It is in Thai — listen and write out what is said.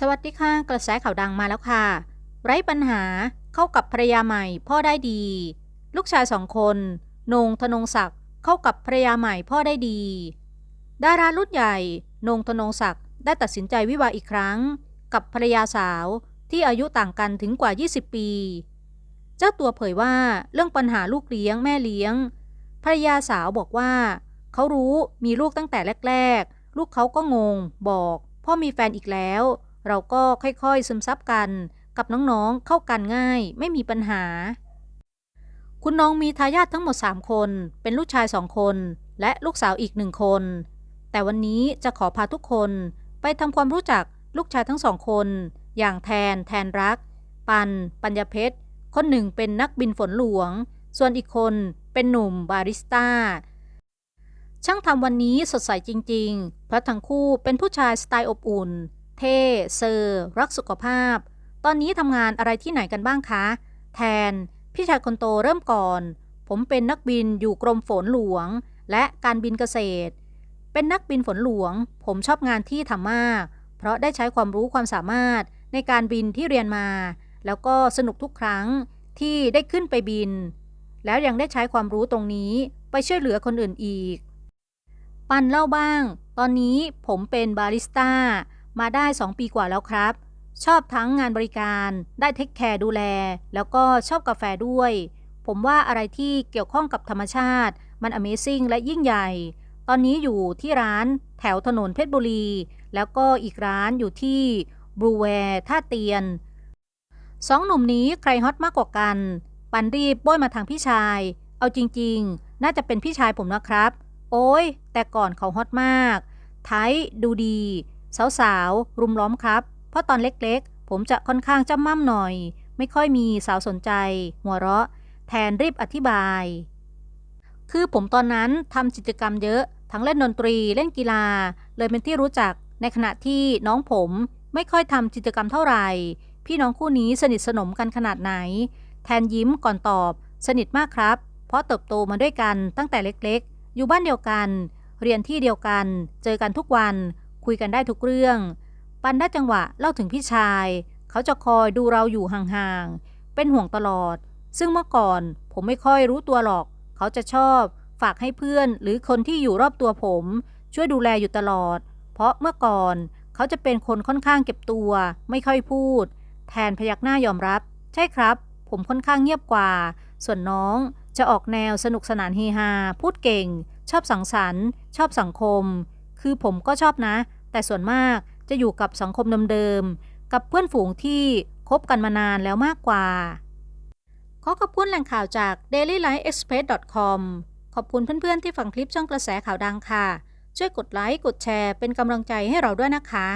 สวัสดีค่ะ กระแสข่าวดังมาแล้วค่ะ ไร้ปัญหาเข้ากับภรรยาใหม่พ่อได้ดี ลูกชายสองคนนงธนงศักดิ์เข้ากับภรรยาใหม่พ่อได้ดี ดารารุ่นใหญ่นงธนงศักดิ์ได้ตัดสินใจวิวาอีกครั้ง กับภรรยาสาวที่อายุต่างกันถึงกว่า 20 ปี เจ้าตัวเผยว่าเรื่องปัญหาลูกเลี้ยงแม่เลี้ยง ภรรยาสาวบอกว่า เขารู้มีลูกตั้งแต่แรก ๆ ลูกเขาก็งง บอก พ่อมีแฟนอีกแล้ว เราก็ค่อยๆซึมซับกันกับน้องๆเข้ากันง่าย ไม่มีปัญหา คุณน้องมีทายาททั้งหมด 3 คน เป็นลูกชายสองคน และลูกสาวอีกหนึ่งคน แต่วันนี้จะขอพาทุกคนไปทำความรู้จักลูกชายทั้งสองคน อย่างแทน แทนรัก ปัน ปัญญาเพชร คนหนึ่งเป็นนักบินฝนหลวง ส่วนอีกคนเป็นหนุ่มบาริสต้า ช่างทำวันนี้สดใสจริง ๆ เพราะทั้งคู่เป็นผู้ชายสไตล์อบอุ่น เท เซอร์ รักสุขภาพ ตอนนี้ทำงานอะไรที่ไหนกันบ้างคะ แทน พี่ชายคนโตเริ่มก่อน ผมเป็นนักบินอยู่กรมฝนหลวง และการบินเกษตร เป็นนักบินฝนหลวง ผมชอบงานที่ทำมาก เพราะได้ใช้ความรู้ความสามารถในการบินที่เรียนมา แล้วก็สนุกทุกครั้งที่ได้ขึ้นไปบิน แล้วยังได้ใช้ความรู้ตรงนี้ไปช่วยเหลือคนอื่นอีก ปันเล่าบ้าง ตอนนี้ผมเป็นบาริสต้า มาได้ 2 ปีกว่าแล้วครับ ชอบทั้งงานบริการได้เทคแคร์ดูแล แล้วก็ชอบกาแฟด้วย ผมว่าอะไรที่เกี่ยวข้องกับธรรมชาติ มัน Amazing และยิ่งใหญ่ ตอนนี้อยู่ที่ร้านแถวถนนเพชรบุรี แล้วก็อีกร้านอยู่ที่บรูแวร์ท่าเตียนสองหนุ่มนี้ใครฮอตมากกว่ากัน ปันรีบบ้ยมาทางพี่ชาย เอาจริง ๆ น่าจะเป็นพี่ชายผมนะครับ โอ้ยแต่ก่อนเขาฮอตมาก ไทยดูดี สาวๆ รุมล้อมครับ เพราะตอนเล็กๆ ผมจะค่อนข้างจำม่ำหน่อย ไม่ค่อยมีสาวสนใจ หัวเราะ แทนรีบอธิบาย คือผมตอนนั้นทำกิจกรรมเยอะ ทั้งเล่นดนตรีเล่นกีฬา เลยเป็นที่รู้จัก ในขณะที่น้องผมไม่ค่อยทำกิจกรรมเท่าไหร่ พี่น้องคู่นี้สนิทสนมกันขนาดไหน แทนยิ้มก่อนตอบ สนิทมากครับ เพราะเติบโตมาด้วยกันตั้งแต่เล็กๆ อยู่บ้านเดียวกัน เรียนที่เดียวกัน เจอกันทุกวัน คุยกันได้ทุกเรื่อง ปันได้จังหวะเล่าถึงพี่ชาย เขาจะคอยดูเราอยู่ห่างๆ เป็นห่วงตลอด ซึ่งเมื่อก่อนผมไม่ค่อยรู้ตัวหรอก เขาจะชอบฝากให้เพื่อนหรือคนที่อยู่รอบตัวผม ช่วยดูแลอยู่ตลอด เพราะเมื่อก่อนเขาจะเป็นคนค่อนข้างเก็บตัว ไม่ค่อยพูด แทนพยักหน้ายอมรับ ใช่ครับ ผมค่อนข้างเงียบกว่า ส่วนน้องจะออกแนวสนุกสนานเฮฮาพูดเก่ง ชอบสังสรรค์ ชอบสังคม คือผมก็ชอบนะ แต่ส่วนมากจะอยู่กับสังคมเดิมๆ กับเพื่อนฝูงที่คบกันมานานแล้วมากกว่า ขอขอบคุณแหล่งข่าวจาก dailylifeexpress.com ขอบคุณเพื่อนๆ ที่ฟังคลิปช่องกระแสข่าวดังค่ะ ช่วยกดไลค์ กดแชร์เป็นกำลังใจให้เราด้วยนะคะ